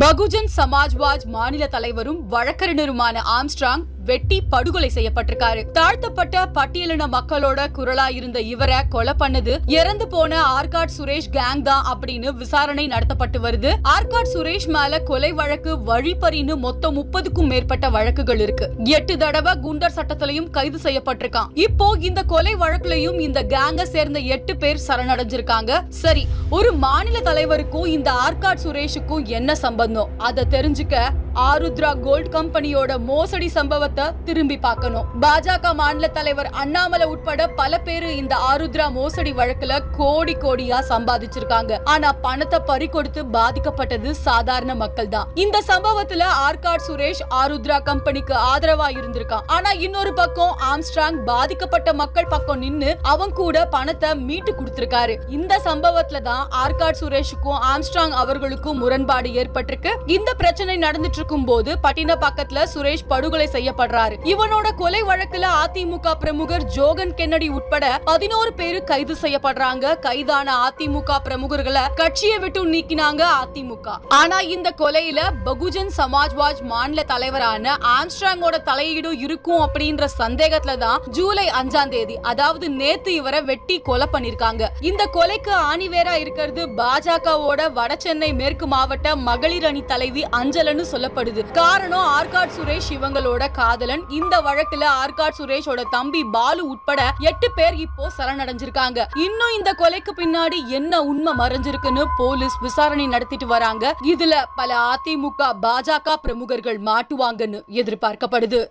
பகுஜன் சமாஜ்வாஜ் மாநில தலைவரும் வழக்கறிஞருமான ஆம்ஸ்ட்ராங் வெட்டி படுகொலை செய்யப்பட்டிருக்காரு. தாழ்த்தப்பட்ட பட்டியலின மக்களோட குரலா இருந்த இவரை கொலை பண்ணது இறந்து போன ஆர்காட் சுரேஷ் கேங் தான் அப்படின்னு விசாரணை நடத்தப்பட்டு வருது. ஆர்காட் சுரேஷ் மேல கொலை வழக்கு வழிப்பறின்னு மொத்தம் முப்பதுக்கும் மேற்பட்ட வழக்குகள் இருக்கு. எட்டு தடவை குண்டர் சட்டத்திலையும் கைது செய்யப்பட்டிருக்கான். இப்போ இந்த கொலை வழக்குலையும் இந்த கேங்க சேர்ந்த எட்டு பேர் சரணடைஞ்சிருக்காங்க. சரி ஒரு மாநில தலைவருக்கும் இந்த ஆர்காட் சுரேஷுக்கும் என்ன சம்பந்தம்? அதை தெரிஞ்சுக்க ஆருத்ரா கோல்ட் கம்பெனியோட மோசடி சம்பவத்தை திரும்பி பார்க்கணும். பாஜக மாநில தலைவர் அண்ணாமலை உட்பட பல பேரு இந்த ஆருத்ரா மோசடி வழக்குல கோடி கோடியா சம்பாதிச்சிருக்காங்க. ஆனா பணத்தை பறி கொடுத்து பாதிக்கப்பட்டது சாதாரண மக்கள் தான் இந்த சம்பவத்துல ஆர்காட் சுரேஷ் ஆருத்ரா கம்பெனிக்கு ஆதரவா இருந்திருக்கான். ஆனா இன்னொரு பக்கம் ஆம்ஸ்ட்ராங் பாதிக்கப்பட்ட மக்கள் பக்கம் நின்னு அவன் கூட பணத்தை மீட்டு கொடுத்திருக்காரு. இந்த சம்பவத்துல தான் ஆர்காட் சுரேஷுக்கும் ஆம்ஸ்ட்ராங் அவர்களுக்கும் முரண்பாடு ஏற்பட்டிருக்கு. இந்த பிரச்சனை நடந்துட்டு இருக்கும் போது பட்டின பக்கத்துல சுரேஷ் படுகொலை செய்யப்படுறாரு. இவனோட கொலை வழக்குல அதிமுக பிரமுகர் ஜோகன் கென்னடி உட்பட பதினோரு பேரு கைது செய்யப்படுறாங்க. கைதான அதிமுக பிரமுகர்களை கட்சியை விட்டு நீக்கினாங்க அதிமுக. ஆனா இந்த கொலையில பகுஜன் சமாஜ்வாஜ் மாநில தலைவரான ஆம்ஸ்ட்ராங்கோட தலையீடு இருக்கும் அப்படின்ற சந்தேகத்துல தான் ஜூலை அஞ்சாம் தேதி அதாவது நேத்து இவரை வெட்டி கொலை பண்ணிருக்காங்க. இந்த கொலைக்கு ஆணிவேரா இருக்கிறது பாஜகவோட வடசென்னை மேற்கு மாவட்ட மகளிர் அணி தலைவி அஞ்சலன்னு சொல்லப்படுது காரணம் ஆர்காட் சுரேஷ் இவங்களோட காதலன். இந்த வழக்குல ஆர்காட் சுரேஷோட தம்பி பாலு உட்பட எட்டு பேர் இப்போ சரணடைஞ்சிருக்காங்க. இன்னும் இந்த கொலைக்கு பின்னாடி என்ன உண்மை மறைஞ்சிருக்குன்னு போலீஸ் விசாரணை நடத்திட்டு வராங்க. இதுல பல அதிமுக பாஜக பிரமுகர்கள் மாட்டுவாங்கன்னு எதிர்பார்க்கப்படுது.